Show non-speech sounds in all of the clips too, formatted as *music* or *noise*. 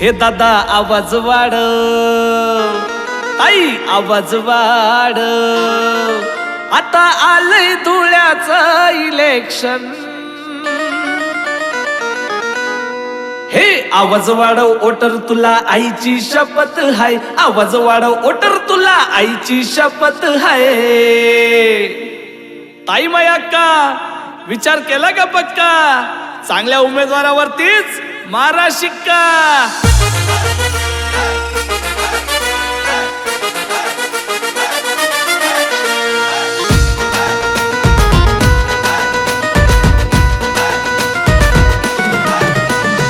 हे दादा आवाज वाढ. ताई आवाज वाढ. आता आलंय धुळ्याचं इलेक्शन हे आवाज वाढव ओटर तुला आईची शपथ हाय. आवाज वाढव ओटर तुला आईची शपथ हाय. ताई माया का? विचार केला का पक्का? चांगल्या उमेदवारावरतीच मारा शिक्का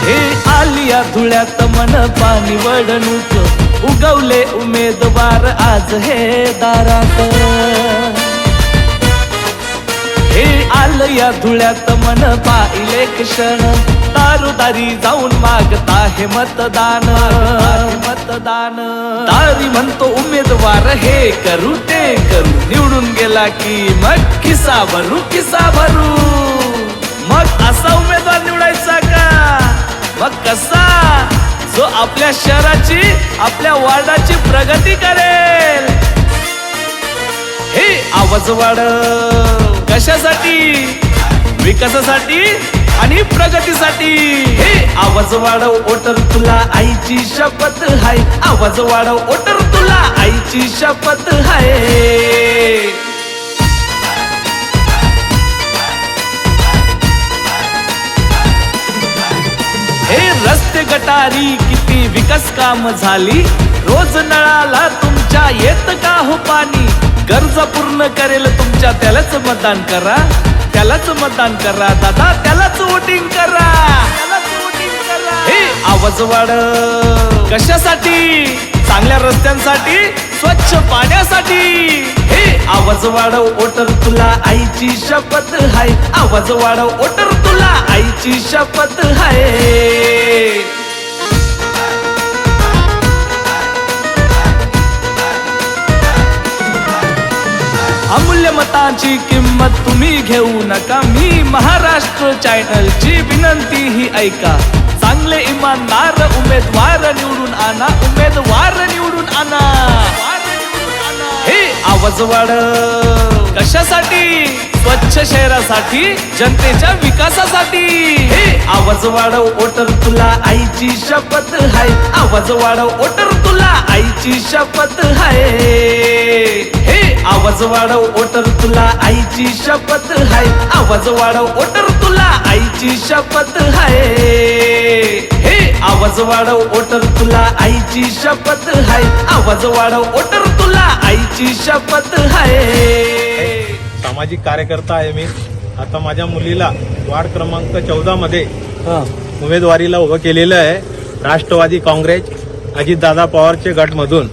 हे आलिया धुळ्यात मन पाणी वडणूक. उगवले उमेदवार आज हे दारात. हे आलं या धुळ्यात मन पाहिले क्षण. दारोदारी जाऊन मागता हे मतदान. मतदान. दारी म्हणतो उमेदवार हे करू ते करू. निवडून गेला की मग किसा भरू किसा भरू. मग असा उमेदवार निवडायचा का? मग कसा? जो आपल्या शहराची आपल्या वार्डाची प्रगती करेल. हे आवाज वाढ. कशासाठी? विकासासाठी आणि प्रगतीसाठी? हे आवाज वाढव ओटर तुला आईची शपथ हाय. आवाज वाढव ओटर तुला आईची शपथ हाय. हे रस्ते गटारी किती विकास काम झाली. रोज नळाला तुमच्या येत का हो पाणी? गरजा पूर्ण करेल तुमच्या त्यालाच मतदान करा. त्यालाच मतदान करा दादा त्यालाच वोटिंग करा. करा. हे आवाज वाढ. कशासाठी? चांगल्या रस्त्यांसाठी स्वच्छ पाण्यासाठी. हे आवाज वाढव ओटर तुला आईची शपथ हाय. आवाज वाढव ओटर तुला आईची शपथ हाय. अमूल्य मतांची किंमत तुम्ही घेऊ नका. मी महाराष्ट्र चॅनलची विनंती ही ऐका. चांगले इमानदार उमेदवार निवडून आणा. उमेदवार निवडून आणा. हे आवाज वाढ. कशासाठी? स्वच्छ शहरासाठी जनतेच्या विकासासाठी. हे आवाज वाढव ओटर तुला आईची शपथ हाय आवाज वाढव ओटर तुला आईची शपथ हाय हे आवाज वाढव ओटर तुला आईची शपथ हाय आवाज वाढव ओटर तुला आईची शपथ हाय हे आवाज वाढव ओटर तुला आईची शपथ हाय आवाज वाढव ओटर तुला आईची शपथ हाय सामाजिक कार्यकर्ता आहे मी. आता माझ्या मुलीला वार्ड क्रमांक चौदा मध्ये उमेदवारीला उभं केलेलं आहे. राष्ट्रवादी काँग्रेस अजितदादा पवारचे गटमधून.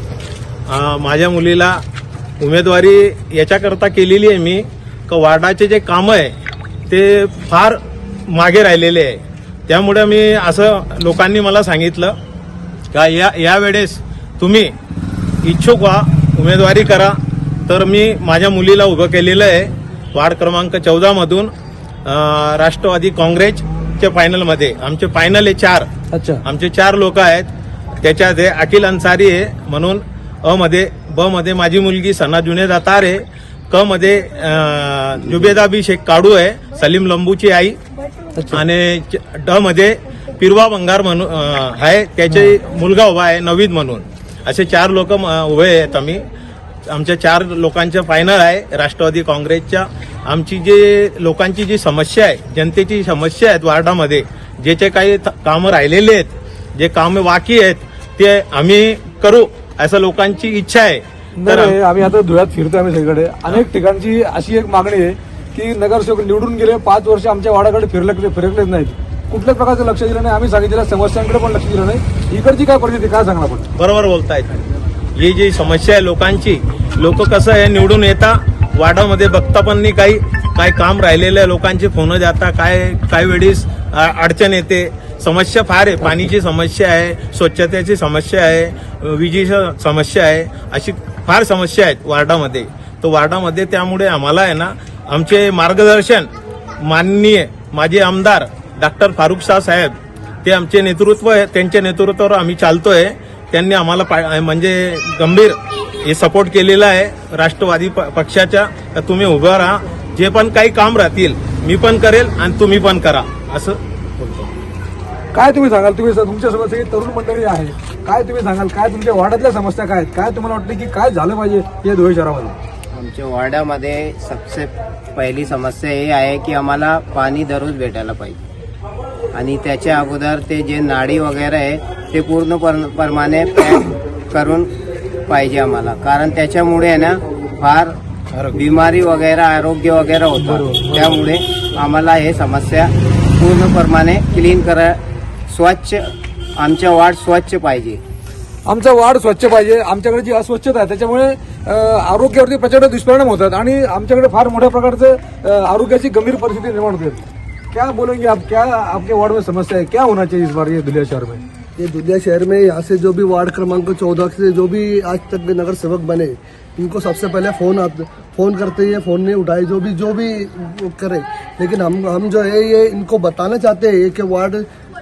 माझ्या मुलीला उमेदवारी याच्याकरता केलेली आहे मी. का वार्डाचे जे कामं आहे ते फार मागे राहिलेले आहे. त्यामुळे मी असं लोकांनी मला सांगितलं का या यावेळेस तुम्ही इच्छुक व्हा उमेदवारी करा. तर मी माझ्या मुलीला उभं केलेलं आहे वार्ड क्रमांक चौदामधून राष्ट्रवादी काँग्रेसच्या फायनलमध्ये. आमचे फायनल आहे चार. अच्छा. आमचे चार लोक आहेत. त्याच्यात हे अखिल अन्सारी आहे म्हणून अ मध्ये ब मध्ये माझी मुलगी सना जुने दातार आहे. क मध्ये जुबेदाबी शेख काडू आहे सलीम लंबूची आई. आणि ड मध्ये पिरवा बंगार म्हणून आहे. त्याचे मुलगा उभा आहे नवीद म्हणून. असे चार लोक उभे आहेत आम्ही. आमच्या चार लोकांच्या फायनल आहे राष्ट्रवादी काँग्रेसच्या. आमची जे लोकांची जी समस्या आहे जनतेची समस्या आहेत वार्डामध्ये जे जे काही कामं राहिलेले आहेत जे कामं बाकी आहेत ते आम्ही करू. असं लोकांची इच्छा आहे. तर आम्ही आता धुळ्यात फिरतोय आम्ही सगळीकडे. अनेक ठिकाणची अशी एक मागणी आहे की नगरसेवक निवडून गेले पाच वर्ष आमच्या वाडाकडे फिरले फिरकलेच नाहीत. कुठल्याच प्रकारचं लक्ष दिलं नाही आम्ही सांगितलेल्या समस्यांकडे पण लक्ष दिलं नाही. इकडची काय परिस्थिती काय सांगणार आपण? बरोबर बोलतायत. ही जी समस्या आहे लोकांची लोक कसं आहे निवडून येता वाडामध्ये बघता पण नाही काही. काय काम राहिलेलं आहे लोकांचे फोन जाता काय काय वेळेस अडचण येते. समस्या फार आहे. पाणीची समस्या आहे स्वच्छतेची समस्या आहे विजेची समस्या आहे अशी फार समस्या आहेत वार्डामध्ये. तर वार्डामध्ये त्यामुळे आम्हाला आहे ना आमचे मार्गदर्शन माननीय माझे आमदार डॉक्टर फारुख शाह साहेब ते आमचे नेतृत्व आहे. त्यांच्या नेतृत्वावर आम्ही चालतोय. त्यांनी आम्हाला पा- म्हणजे गंभीर हे सपोर्ट केलेला आहे राष्ट्रवादी प- पक्षाच्या. तर तुम्ही उभं राहा. जे पण काही काम राहतील मी पण करेल आणि तुम्ही पण करा. असं बोलतो काय तुम्ही सांगाल? तुम्ही स- तुमच्यासोबत सगळी तरुण मंडळी आहे काय तुम्ही सांगाल? काय तुमच्या वाड्यातल्या समस्या काय आहेत? काय तुम्हाला वाटतं की काय झालं पाहिजे या धुळे शहरामध्ये? आमच्या वाड्यामध्ये सबसे पहिली समस्या ही आहे की आम्हाला पाणी दररोज भेटायला पाहिजे. आणि त्याच्या अगोदर ते जे नाडी वगैरे आहे ते पूर्ण पर- प्रमाणे पॅक करून पाहिजे आम्हाला. कारण त्याच्यामुळे आहे ना फार बिमारी वगैरे आरोग्य वगैरे होतं. त्यामुळे आम्हाला हे समस्या पूर्णप्रमाणे क्लीन करा स्वच्छ आमच्या वाढ स्वच्छ पाहिजे. आमचा वाढ स्वच्छ पाहिजे. आमच्याकडे जी अस्वच्छता आहे त्याच्यामुळे आरोग्यावरती प्रचंड दुष्परिणाम होतात आणि आमच्याकडे फार मोठ्या प्रकारचं आरोग्याची गंभीर परिस्थिती निर्माण होते. क्या बोलेंगे आप? क्या आपके वार्ड में समस्या है? क्या होना चाहिए इस बार ये दुलिया शहर में? ये दुनिया शहर में यहाँ से जो भी वार्ड क्रमांक चौदह से जो भी आज तक के नगर सेवक बने इनको सबसे पहले फोन आते फोन करते हैं फोन नहीं उठाए जो भी जो भी करे। लेकिन हम हम जो है ये इनको बताना चाहते हैं कि वार्ड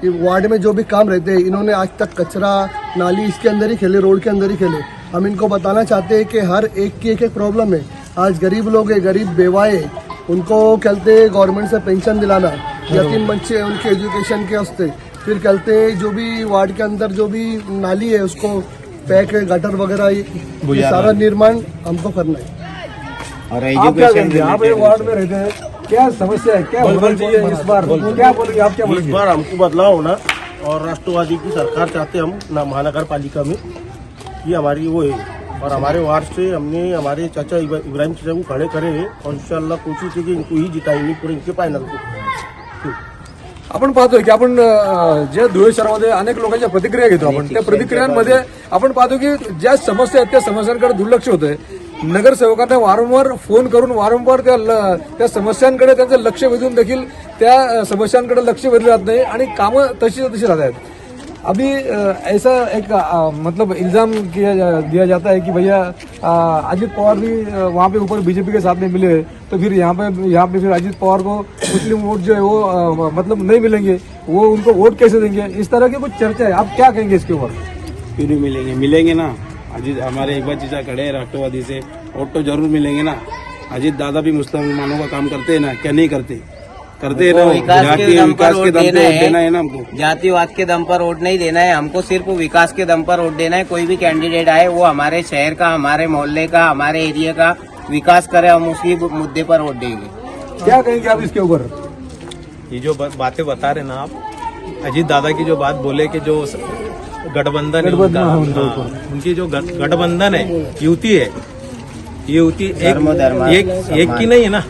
वार्ड में जो भी काम रहते हैं इन्होंने आज तक कचरा नाली इसके अंदर ही खेले रोड के अंदर ही खेले। हम इनको बताना चाहते हैं कि हर एक की एक एक प्रॉब्लम है। आज गरीब लोग हैं गरीब बेवाए उनको कहते हैं गवर्नमेंट से पेंशन दिलाना। यतीम बच्चे हैं, उनके एजुकेशन के वास्ते। फिर कहते हैं जो भी वार्ड के अंदर जो भी नाली है उसको पैक गटर वगैरह ये- सारा निर्माण हमको करना है। और आप क्या आप वार्ड में रहते हैं। क्या समस्या है? क्या होना चाहिए इस बार? क्या बोलेंगे? आप क्या इस बार हमको बदलाव होना और राष्ट्रवादी की सरकार चाहते हम ना महानगर पालिका में। ये हमारी वो है। और हमारे वार्ड से हमने हमारे चाचा इब्रा- इब्राहिम चाचा को खड़े करे हैं और इंशाल्लाह कोशिश है कि इनको ही जिताएंगे पूरे इनके फाइनल को। आपण पाहतोय की आपण ज्या धुळे शहरामध्ये अनेक लोकांच्या प्रतिक्रिया घेतो आपण त्या प्रतिक्रियांमध्ये आपण पाहतो की ज्या समस्या आहेत त्या समस्यांकडे दुर्लक्ष होतंय. नगरसेवकांना वारंवार फोन करून वारंवार त्या ल- त्या समस्यांकडे त्यांचं लक्ष वेधून देखील त्या समस्यांकडे लक्ष वेधलं जात नाही आणि कामं तशी तशी राहत आहेत. अभी ऐसा एक मतलब इल्जाम किया जा- दिया जाता है कि भैया अजित पवार भी वहाँ पे ऊपर बीजेपी के साथ में मिले तो फिर यहाँ पे यहाँ पे फिर अजित पवार को मुस्लिम वोट जो है वो आ, मतलब नहीं मिलेंगे वो उनको वोट कैसे देंगे? इस तरह की कुछ चर्चा है। आप क्या कहेंगे इसके ऊपर? क्यों नहीं मिलेंगे। मिलेंगे ना। अजीत हमारे एक बार चीजा खड़े हैं राष्ट्रवादी से वोट तो ज़रूर मिलेंगे ना। अजीत दादा भी मुसलमानों का काम करते हैं ना क्या नहीं करते? करते हैं ना विकास के दम पर वोट देना है। देना है ना हमको। जातिवाद के दम पर वोट नहीं देना है हमको सिर्फ़ विकास के दम पर वोट देना है। कोई भी कैंडिडेट आए वो हमारे शहर का हमारे मोहल्ले का हमारे एरिया का विकास करे हम उसी मुद्दे पर वोट देंगे। क्या कहेंगे आप इसके ऊपर? ये जो बातें बता रहे ना आप अजीत दादा की जो बात बोले कि जो गठबंधन है उनका, हाँ, उनकी जो गठबंधन है युति है। ये युति एक धर्म, धर्म, एक, एक की नहीं है ना?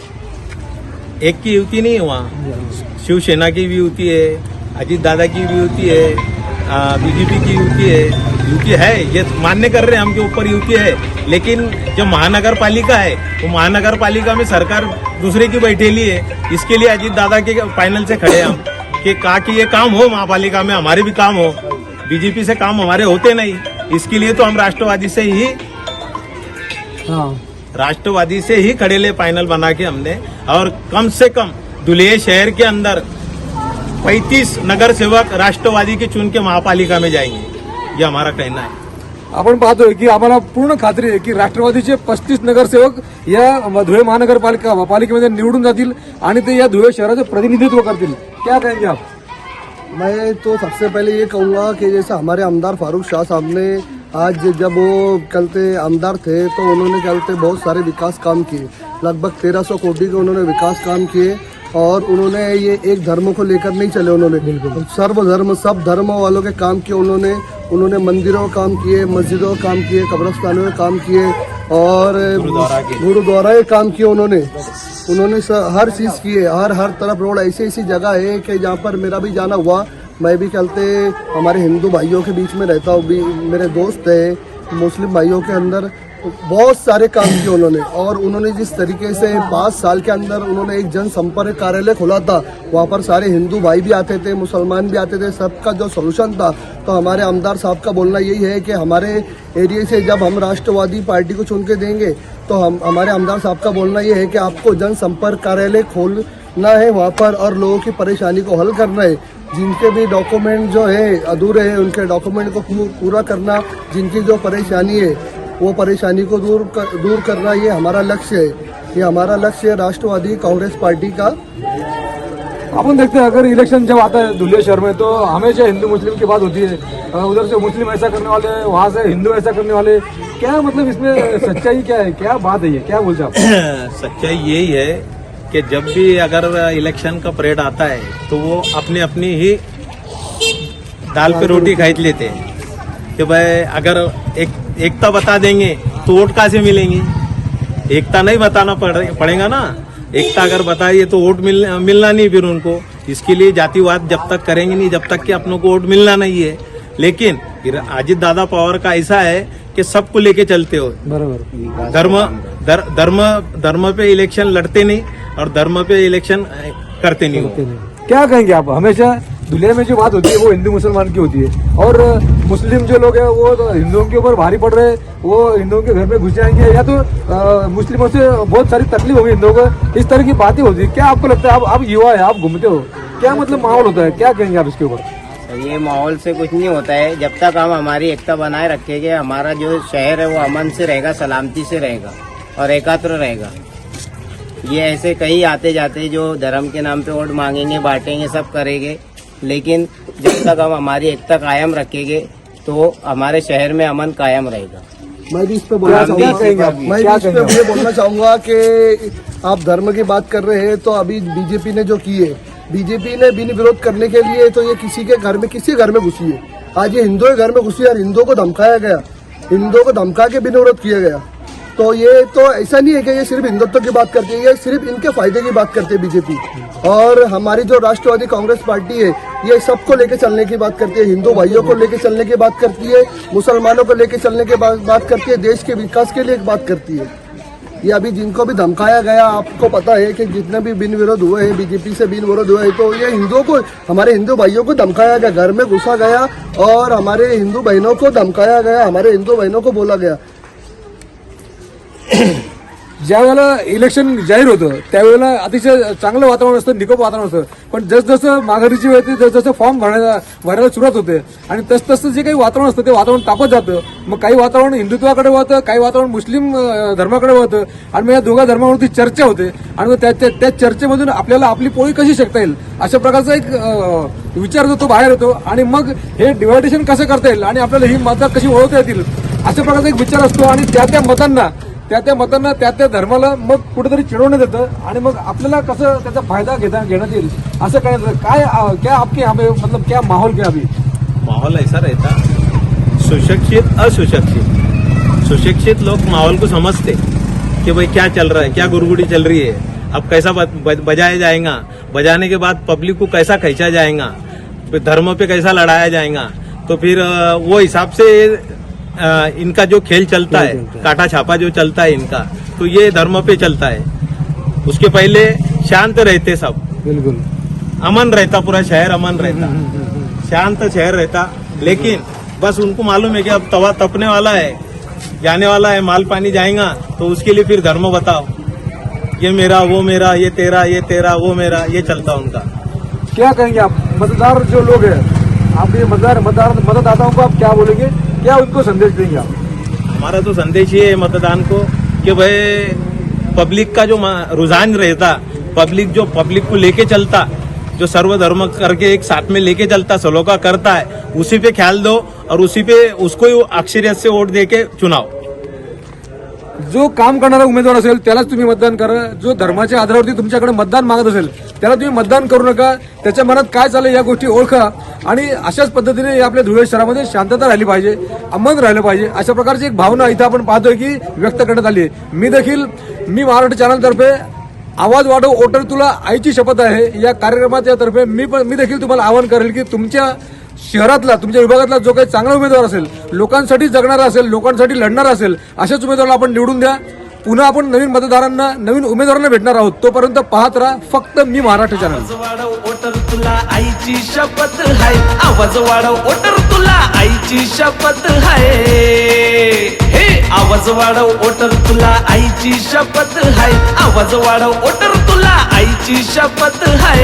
एक की युति नहीं है वहाँ। शिवसेना की भी युति है अजीत दादा की भी युति है बीजेपी की युति है। युति है ये मान्य कर रहे हैं हम के ऊपर युति है। लेकिन जो महानगर पालिका है वो तो महानगर पालिका में सरकार दूसरे की बैठेली है। इसके लिए अजीत दादा के फाइनल से खड़े हम। कि कहा कि ये काम हो महापालिका में हमारे भी काम हो। बीजेपी से काम हमारे होते नहीं। इसके लिए तो हम राष्ट्रवादी से ही राष्ट्रवादी से ही खड़ेले फाइनल बना के हमने। और कम से कम दुल्हे शहर के अंदर 35 नगर सेवक राष्ट्रवादी के चुन के महापालिका में जाएंगे। ये हमारा कहना है। आपण पाहतोय की आम्हाला पूर्ण खात्री आहे की राष्ट्रवादीचे पस्तीस नगरसेवक या धुळे महानगरपालिका पालिकेमध्ये निवडून जातील आणि ते या धुळे शहराचं प्रतिनिधित्व करतील. क्या कहेंगे आप? मैं तो सबसे पहले ये कहूँगा कि जैसे हमारे आमदार फारूक शाह साहब ने आज जब वो कलते आमदार थे तो उन्होंने कलते बहुत सारे विकास काम किए। लगभग तेरह सौ कोटी के उन्होंने विकास काम किए और उन्होंने ये एक धर्म को लेकर नहीं चले उन्होंने। सर्व धर्म सब धर्मों वालों के काम किए उन्होंने। उन्होंने मंदिरों का काम किए मस्जिदों का काम किए कब्रस्तानों में काम किए और गुरुद्वारा के। काम किए उन्होंने। उन्होंने हर चीज़ की है, हर हर तरफ़ रोड, ऐसी ऐसी जगह है कि जहाँ पर मेरा भी जाना हुआ। मैं भी चलते हमारे हिंदू भाइयों के बीच में रहता हूँ, भी मेरे दोस्त है, मुस्लिम भाइयों के अंदर। बहुत सारे काम किए उन्होंने और उन्होंने जिस तरीके से पाँच साल के अंदर उन्होंने एक जनसंपर्क कार्यालय खोला था, वहाँ पर सारे हिंदू भाई भी आते थे, मुसलमान भी आते थे, सबका जो सोल्यूशन था तो हमारे आमदार साहब का बोलना यही है कि हमारे एरिया से जब हम राष्ट्रवादी पार्टी को चुन के देंगे तो हम, हमारे आमदार साहब का बोलना ये है कि आपको जनसंपर्क कार्यालय खोलना है वहाँ पर और लोगों की परेशानी को हल करना है। जिनके भी डॉक्यूमेंट जो है, अधूरे हैं, उनके डॉक्यूमेंट को पूरा करना, जिनकी जो परेशानी है वो परेशानी को दूर कर, दूर करना ये हमारा लक्ष्य है। ये हमारा लक्ष्य है राष्ट्रवादी कांग्रेस पार्टी का। अपन देखते हैं अगर इलेक्शन जब आता है धुलिया शहर में तो हमेशा हिंदू मुस्लिम की बात होती है। उधर से मुस्लिम ऐसा करने वाले वहाँ से हिंदू ऐसा करने वाले क्या मतलब इसमें सच्चाई क्या है? क्या बात है ये? क्या बोलते आप? *clears throat* सच्चाई यही है कि जब भी अगर इलेक्शन का परेड आता है तो वो अपनी अपनी ही दाल पे रोटी खाई लेते हैं। कि भाई अगर एक एकता बता देंगे तो वोट कहाँ से मिलेंगे? एकता नहीं बताना पड़े- पड़ेगा ना? एकता अगर बताइए तो वोट मिल, मिलना नहीं फिर उनको। इसके लिए जातिवाद जब तक करेंगे नहीं जब तक कि अपनों को वोट मिलना नहीं है। लेकिन फिर अजित दादा पवार का ऐसा है कि सबको लेके चलते हो। बरोबर। धर्म धर, धर्म धर्म पे इलेक्शन लड़ते नहीं और धर्म पे इलेक्शन करते नहीं हो। क्या कहेंगे आप? हमेशा दुनिया में जो बात होती है वो हिंदू मुसलमान की होती है। और मुस्लिम जो लोग हैं, वो तो हिंदुओं के ऊपर भारी पड़ रहे हैं। वो हिंदुओं के घर में घुस जाएँगे या तो मुस्लिमों से बहुत सारी तकलीफ़ होगी हिंदुओं को। इस तरह की बातें होती है। क्या आपको लगता है आप आप युवा है, आप घूमते हो? क्या मतलब माहौल होता है? क्या कहेंगे आप इसके ऊपर? ये माहौल से कुछ नहीं होता है। जब तक हम हमारी एकता बनाए रखेंगे, हमारा जो शहर है वो अमन से रहेगा, सलामती से रहेगा और एकत्र रहेगा। ये ऐसे कई आते जाते जो धर्म के नाम पे वोट मांगेंगे, बांटेंगे, सब करेंगे। लेकिन जब तक हम हमारी एकता कायम रखेंगे तो हमारे शहर में अमन कायम रहेगा। मैं भी इस पे बोलना? चाहूँगा। मैं भी इस पे ये बोलना चाहूँगा कि आप धर्म की बात कर रहे हैं तो अभी बीजेपी ने जो की है बीजेपी ने बिन विरोध करने के लिए तो ये किसी के घर में किसी घर में घुसी है। आज ये हिंदुओं के घर में घुसी है और हिंदुओं को धमकाया गया। हिंदुओं को धमका के बिन विरोध किया गया। तो ये तो ऐसा नहीं है कि ये सिर्फ़ हिंदुत्व की बात करती है, ये सिर्फ़ इनके फ़ायदे की बात करती है बीजेपी और हमारी जो राष्ट्रवादी कांग्रेस पार्टी है, ये सबको लेके चलने की बात करती है, हिंदू भाइयों को लेके चलने की बात करती है, मुसलमानों को लेके चलने की बात करती है, देश के विकास के लिए बात करती है। ये अभी जिनको भी धमकाया गया, आपको पता है कि जितने भी बिन विरोध हुए हैं बीजेपी से बिन विरोध हुए हैं तो ये हिंदुओं को, हमारे हिंदू भाइयों को धमकाया गया, घर में घुसा गया, और हमारे हिंदू बहनों को धमकाया गया, हमारे हिंदू बहनों को बोला गया। ज्या वेळेला इलेक्शन जाहीर होतं त्यावेळेला अतिशय चांगलं वातावरण असतं निकोप वातावरण असतं. पण जसजसं माघारीची वेळ येते जसजसं फॉर्म भरायला भरायला सुरुवात होते आणि तसतसं जे काही वातावरण असतं ते वातावरण तापत जातं. मग काही वातावरण हिंदुत्वाकडे वळतं काही वातावरण मुस्लिम धर्माकडे वळतं आणि मग या दोघा धर्मावरती चर्चा होते. आणि मग त्या त्या- त्या चर्चेमधून आपल्याला आपली पोळी कशी शकता येईल अशा प्रकारचा एक विचार जो तो बाहेर येतो आणि मग हे डिवायडेशन कसं करता येईल आणि आपल्याला ही मतं कशी ओळखता येतील अशा प्रकारचा एक विचार असतो. आणि त्या त्या मतांना त्या त्या मतांना त्या त्या धर्माला मग कुठेतरी चिडवण्यात येतं आणि मग आपल्याला कसं त्याचा फायदा घेता घेण्यात येईल असं करण्यात काय क्या आपके यहाँ मतलब क्या माहौल क्या अभी? माहौल ऐसा रहता सुशिक्षित असुशिक्षित। सुशिक्षित लोग माहौल को समझते कि भाई क्या चल रहा है क्या गुड़गुड़ी चल रही है अब कैसा बजाया जाएगा बजाने के बाद पब्लिक को कैसा खींचा जाएगा फिर धर्म पे कैसा लड़ाया जाएगा तो फिर वो हिसाब से अ, इनका जो खेल चलता है काटा छापा जो चलता है इनका तो ये धर्म पे चलता है। उसके पहले शांत रहते सब। बिल्कुल। अमन रहता पूरा शहर अमन रहता। शांत शहर रहता। लेकिन बस उनको मालूम है कि अब तवा तपने वाला है जाने वाला है माल पानी जाएगा तो उसके लिए फिर धर्म बताओ। ये मेरा वो मेरा ये तेरा ये तेरा वो मेरा ये चलता उनका। क्या कहेंगे आप? मतदार जो लोग हैं आप ये मतदार मतदार मतदाताओं को आप क्या बोलेंगे? क्या उनको संदेश देंगे आप? हमारा तो संदेश ये है मतदान को कि भाई पब्लिक का जो रुझान रहता पब्लिक जो पब्लिक को लेके चलता, जो सर्वधर्म करके एक साथ में लेके चलता, सलोका करता है, उसी पे ख्याल दो और उसी पे उसको ही से वोट दे के चुनाव जो काम करणारा उमेदवार असेल त्यालाच तुम्ही मतदान करा. जो धर्माच्या आधारावरती तुमच्याकडे मतदान मागत असेल त्याला तुम्ही मतदान करू नका. त्याच्या मनात काय चाललं या गोष्टी ओळखा. आणि अशाच पद्धतीने या आपल्या धुळे शहरामध्ये शांतता राहिली पाहिजे अमन राहिलं पाहिजे अशा प्रकारची एक भावना इथं आपण पाहतोय की व्यक्त करण्यात आली आहे. मी देखील मी महाराष्ट्र चॅनलतर्फे आवाज वाढव ओटर तुला आईची शपथ आहे. या कार्यक्रमाच्या तर्फे मी पण मी देखील तुम्हाला आवाहन करेल की तुमच्या शहरातला तुमच्या विभागातला जो काही चांगला उमेदवार असेल लोकांसाठी जगणारा असेल लोकांसाठी लढणारा असेल अशाच उमेदवाराला आपण निवडून द्या. पुन्हा आपण नवीन मतदारांना नवीन उमेदवारांना भेटणार आहोत. तोपर्यंत पाहत राहा फक्त मी महाराष्ट्र चॅनल ओटर तुला आईची शपथ हाय. आवाज वाढव ओटर तुला आईची शपथ हाय. हे आवाज वाढव ओटर तुला आईची शपथ हाय. आवाज वाढव ओटर तुला आईची शपथ हाय.